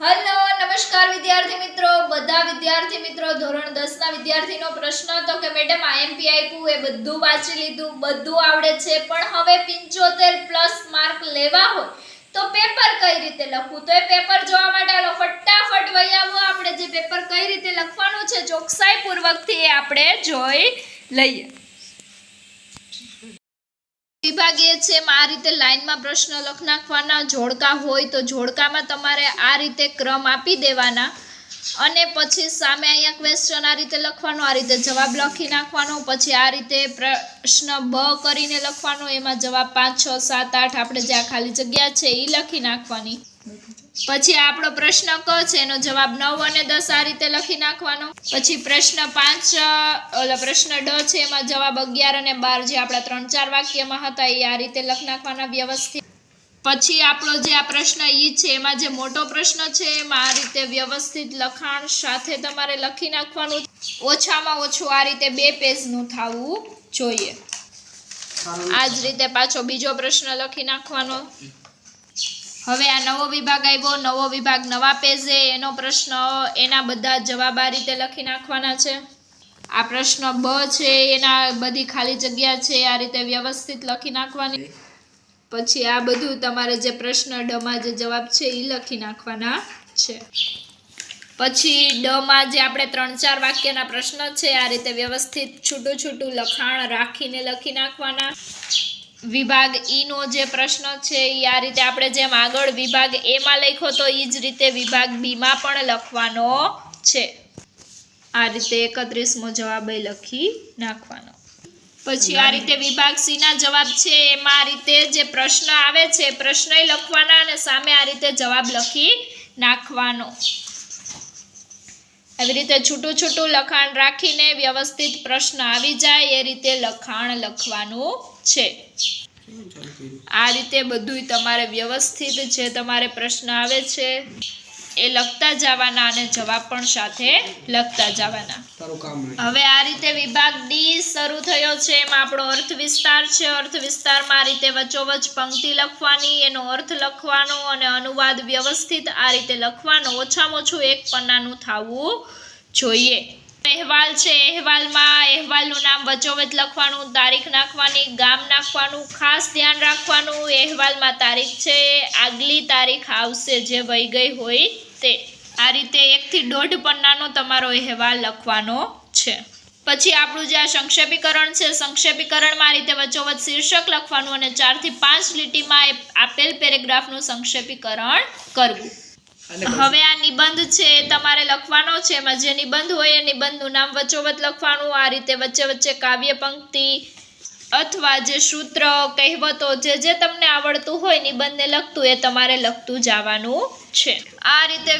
Hello, નમસ્કાર વિદ્યાર્થી મિત્રો. બધા વિદ્યાર્થી મિત્રો, ધોરણ 10 ના વિદ્યાર્થીનો પ્રશ્ન હતો કે, મેડમ આઈએમપી આપ્યું એ બધું વાંચી લીધું, બધું આવડે છે, પણ હવે 75 પ્લસ માર્ક લેવા હોય, તો પેપર કઈ રીતે લખવું? તો એ પેપર જોવા માટે આલો ફટાફટ વહી આવો. આપણે જે પેપર કઈ રીતે લખવાનું છે ચોકસાઈ પૂર્વકથી એ આપણે જોઈ લઈએ. વિભાગ એ છે આ રીતે લાઇનમાં પ્રશ્ન લખ નાખવાના જોડકા હોય તો જોડકામાં તમારે આ રીતે ક્રમ આપી દેવાના અને પછી સામે અહીંયા ક્વેશ્ચન આ રીતે લખવાનો, આ રીતે જવાબ લખી નાખવાનો, પછી આ રીતે પ્રશ્ન બ કરીને લખવાનો, એમાં જવાબ પાંચ, છ, સાત, આઠ, આપણે જ્યાં ખાલી જગ્યા છે એ લખી નાખવાની. પછી આપણો પ્રશ્ન ક છે? એનો જવાબ નવ અને દસ આ રીતે લખી નાખવાનો. પછી પ્રશ્ન પાંચ પ્રશ્ન ડ છે, એમાં જવાબ અગિયાર અને બાર જે આપણા ત્રણ ચાર વાક્યમાં હતા, એ આ રીતે લખી નાખવાના વ્યવસ્થિત. પછી આપણો જે આ પ્રશ્ન ઈ છે, એમાં જે મોટો પ્રશ્ન છે, એમાં આ રીતે વ્યવસ્થિત લખાણ સાથે તમારે લખી નાખવાનું. ઓછામાં ઓછું આ રીતે બે પેજનું થવું જોઈએ. આ રીતે પાછો બીજો પ્રશ્ન લખી નાખવાનો. હવે આ નવો વિભાગ આવ્યો નવો વિભાગ નવા પેજે, એનો પ્રશ્ન એના બધા જવાબ આ રીતે લખી નાખવાના છે. આ પ્રશ્ન બ છે, એના બધી ખાલી જગ્યા છે, આ રીતે વ્યવસ્થિત લખી નાખવાની. પછી આ બધું તમારે જે પ્રશ્ન ડમાં જે જવાબ છે એ લખી નાખવાના છે. પછી ડમાં જે આપણે ત્રણ ચાર વાક્યના પ્રશ્ન છે, આ રીતે વ્યવસ્થિત છૂટું છૂટું લખાણ રાખીને લખી નાખવાના. વિભાગ ઈનો જે પ્રશ્ન છે એ આ રીતે આપણે જેમ આગળ વિભાગ એમાં લખ્યો તો એ જ રીતે વિભાગ બીમાં પણ લખવાનો છે. આ રીતે એકત્રીસમો જવાબ લખી નાખવાનો. પછી આ રીતે વિભાગ સીના જવાબ છે એમાં આ રીતે જે પ્રશ્ન આવે છે પ્રશ્ન લખવાના અને સામે આ રીતે જવાબ લખી નાખવાનો. આવી રીતે છૂટું છૂટું લખાણ રાખીને વ્યવસ્થિત પ્રશ્ન આવી જાય એ રીતે લખાણ લખવાનું છે. આ રીતે બધુંય તમારે વ્યવસ્થિત જે તમારે પ્રશ્ન આવે છે એ લખતા જવાના અને જવાબ પણ સાથે લખતા જવાના. હવે આ રીતે વિભાગ ડી શરૂ થયો છે એમાં આપણો અર્થ વિસ્તાર છે. અર્થ વિસ્તારમાં આ રીતે વચ્ચોવચ પંક્તિ લખવાની એનો અર્થ લખવાનો અને અનુવાદ વ્યવસ્થિત આ રીતે લખવાનો ઓછામાં ઓછું એક પન્નાનું થવું જોઈએ. અહેવાલ છે. અહેવાલમાં અહેવાલનું નામ વચોવચ લખવાનું, તારીખ નાખવાની, ગામ નાખવાનું, ખાસ ધ્યાન રાખવાનું અહેવાલમાં તારીખ છે. આગલી તારીખ આવશે જે વહી ગઈ હોય તે. આ રીતે એકથી દોઢ પન્નાનો તમારો અહેવાલ લખવાનો છે. પછી આપણું જે આ સંક્ષેપીકરણ છે, સંક્ષેપીકરણમાં આ રીતે વચોવચ શીર્ષક લખવાનું અને ચારથી પાંચ લીટીમાં આપેલ પેરેગ્રાફનું સંક્ષેપીકરણ કરવું. હવે આ નિબંધ છે તમારે લખવાનો છે. એમાં જે નિબંધ હોય એ નિબંધનું નામ વચ્ચોવચ લખવાનું. આ રીતે વચ્ચે વચ્ચે કાવ્ય પંક્તિ અથવા જે સૂત્ર, કહેવતો જે જે તમને આવડતું હોય નિબંધને લખતું એ તમારે લખતું જવાનું છે. આ રીતે